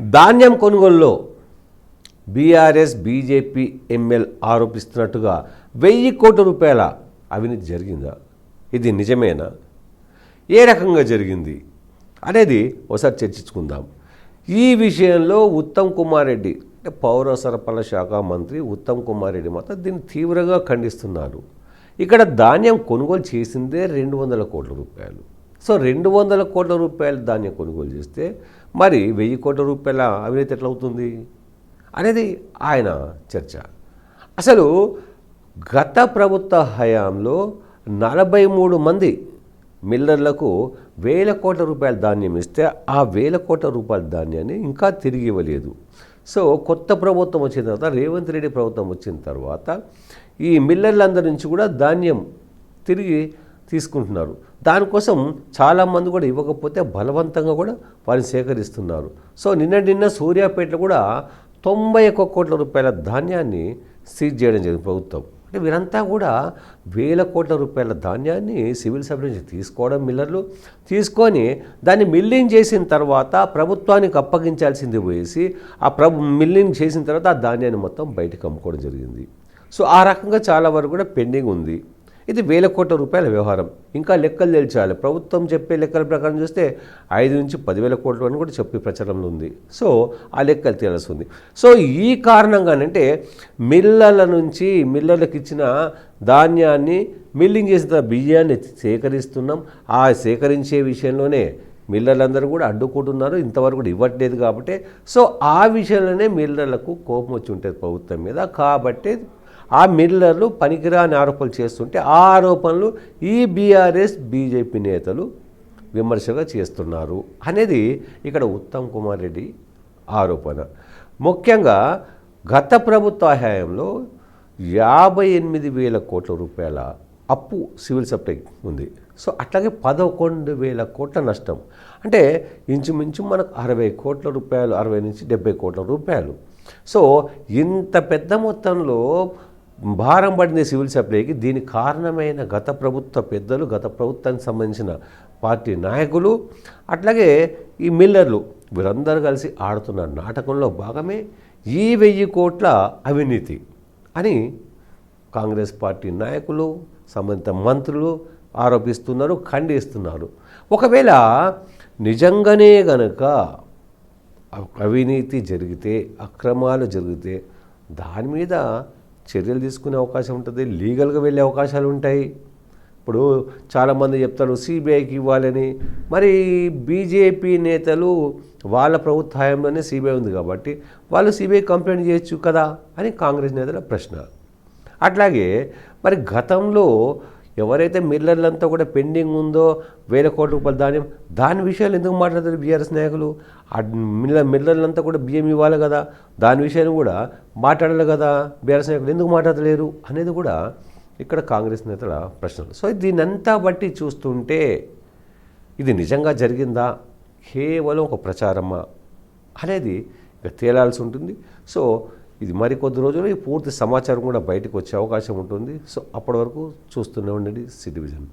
ధాన్యం కొనుగోలులో BRS BJP ML ఆరోపిస్తున్నట్టుగా వెయ్యి కోట్ల రూపాయల అవినీతి జరిగిందా? ఇది నిజమేనా? ఏ రకంగా జరిగింది? అనేది ఒకసారి చర్చించుకుందాం. ఈ విషయంలో ఉత్తమ్ కుమార్ రెడ్డి అంటే పౌర సరఫరాల శాఖ మంత్రి ఉత్తమ్ కుమార్ రెడ్డి మాత్రం దీన్ని తీవ్రంగా ఖండిస్తున్నారు. ఇక్కడ ధాన్యం కొనుగోలు చేసిందే రెండు వందల కోట్ల రూపాయలు. సో రెండు వందల కోట్ల రూపాయల ధాన్యం కొనుగోలు చేస్తే మరి వెయ్యి కోట్ల రూపాయల అవినీతి ఎట్లా అవుతుంది అనేది ఆయన చర్చ. అసలు గత ప్రభుత్వ హయాంలో నలభై మూడు మంది మిల్లర్లకు వేల కోట్ల రూపాయల ధాన్యం ఇస్తే ఆ వేల కోట్ల రూపాయల ధాన్యాన్ని ఇంకా తిరిగి ఇవ్వలేదు. సో కొత్త ప్రభుత్వం వచ్చిన తర్వాత రేవంత్ రెడ్డి ప్రభుత్వం వచ్చిన తర్వాత ఈ మిల్లర్లందరి నుంచి కూడా ధాన్యం తిరిగి తీసుకుంటున్నారు. దానికోసం చాలామంది కూడా ఇవ్వకపోతే బలవంతంగా కూడా వారిని సేకరిస్తున్నారు. సో నిన్న నిన్న సూర్యాపేటలో కూడా తొంభై ఒక్క కోట్ల రూపాయల ధాన్యాన్ని సీజ్ చేయడం జరిగింది ప్రభుత్వం. అంటే వీరంతా కూడా వేల కోట్ల రూపాయల ధాన్యాన్ని సివిల్ సప్లై నుంచి తీసుకోవడం మిల్లర్లు. తీసుకొని దాన్ని మిల్లింగ్ చేసిన తర్వాత ప్రభుత్వానికి అప్పగించాల్సింది పోయేసి ఆ ప్రభు మిల్లింగ్ చేసిన తర్వాత ఆ ధాన్యాన్ని మొత్తం బయటకు అమ్ముకోవడం జరిగింది. సో ఆ రకంగా చాలా వరకు కూడా పెండింగ్ ఉంది. ఇది వేల కోట్ల రూపాయల వ్యవహారం. ఇంకా లెక్కలు తెలిచాలి. ప్రభుత్వం చెప్పే లెక్కల ప్రకారం చూస్తే ఐదు నుంచి పదివేల కోట్లు అని కూడా చెప్పే ప్రచారంలో ఉంది. సో ఆ లెక్కలు తేలాల్సి ఉంది. సో ఈ కారణంగానంటే మిల్లర్ల నుంచి మిల్లర్లకు ఇచ్చిన ధాన్యాన్ని మిల్లింగ్ చేసిన బియ్యాన్ని సేకరిస్తున్నాం. ఆ సేకరించే విషయంలోనే మిల్లర్లందరూ కూడా అడ్డుకుంటున్నారు. ఇంతవరకు కూడా ఇవ్వట్లేదు కాబట్టి. సో ఆ విషయంలోనే మిల్లర్లకు కోపం వచ్చి ఉంటుంది ప్రభుత్వం మీద. కాబట్టి ఆ మిల్లర్లు పనికిరాని ఆరోపణలు చేస్తుంటే ఆ ఆరోపణలు ఈ బీఆర్ఎస్ బీజేపీ నేతలు విమర్శగా చేస్తున్నారు అనేది ఇక్కడ ఉత్తమ్ కుమార్ రెడ్డి ఆరోపణ. ముఖ్యంగా గత ప్రభుత్వ హయాంలో యాభై ఎనిమిది వేల కోట్ల రూపాయల అప్పు సివిల్ సప్లై ఉంది. సో అట్లాగే పదకొండు వేల కోట్ల నష్టం. అంటే ఇంచుమించు మనకు అరవై కోట్ల రూపాయలు అరవై నుంచి డెబ్బై కోట్ల రూపాయలు. సో ఇంత పెద్ద మొత్తంలో భారం పడింది సివిల్ సప్లైకి దీనికి కారణమైన గత ప్రభుత్వ పెద్దలు గత ప్రభుత్వానికి సంబంధించిన పార్టీ నాయకులు అట్లాగే ఈ మిల్లర్లు వీరందరూ కలిసి ఆడుతున్న నాటకంలో భాగమే ఈ వెయ్యి కోట్ల అవినీతి అని కాంగ్రెస్ పార్టీ నాయకులు సంబంధిత మంత్రులు ఆరోపిస్తున్నారు ఖండిస్తున్నారు. ఒకవేళ నిజంగానే గనక అవినీతి జరిగితే అక్రమాలు జరిగితే దాని మీద చర్యలు తీసుకునే అవకాశం ఉంటుంది లీగల్గా వెళ్ళే అవకాశాలు ఉంటాయి. ఇప్పుడు చాలామంది చెప్తారు సిబిఐకి ఇవ్వాలని. మరి బీజేపీ నేతలు వాళ్ళ ప్రభుత్వ హయాంలోనే సిబిఐ ఉంది కాబట్టి వాళ్ళు సిబిఐ కంప్లైంట్ చేయొచ్చు కదా అని కాంగ్రెస్ నేతల ప్రశ్న. అట్లాగే మరి గతంలో ఎవరైతే మిల్లర్లంతా కూడా పెండింగ్ ఉందో వేల కోట్ల రూపాయల ధాన్యం దాని విషయాలు ఎందుకు మాట్లాడతారు బీఆర్ఎస్ నాయకులు? ఆ మిల్ల మిల్లర్లంతా కూడా బియ్యం ఇవ్వాలి కదా దాని విషయాన్ని కూడా మాట్లాడాలి కదా బీఆర్ఎస్ నాయకులు ఎందుకు మాట్లాడలేరు అనేది కూడా ఇక్కడ కాంగ్రెస్ నేతల ప్రశ్నలు. సో దీనంతా బట్టి చూస్తుంటే ఇది నిజంగా జరిగిందా? కేవలం ఒక ప్రచారమా అనేది ఇక తేలాల్సి ఉంటుంది. సో ఇది మరికొద్ది రోజుల్లో ఈ పూర్తి సమాచారం కూడా బయటకు వచ్చే అవకాశం ఉంటుంది. సో అప్పటి వరకు చూస్తూనే ఉండండి సిటివిజన్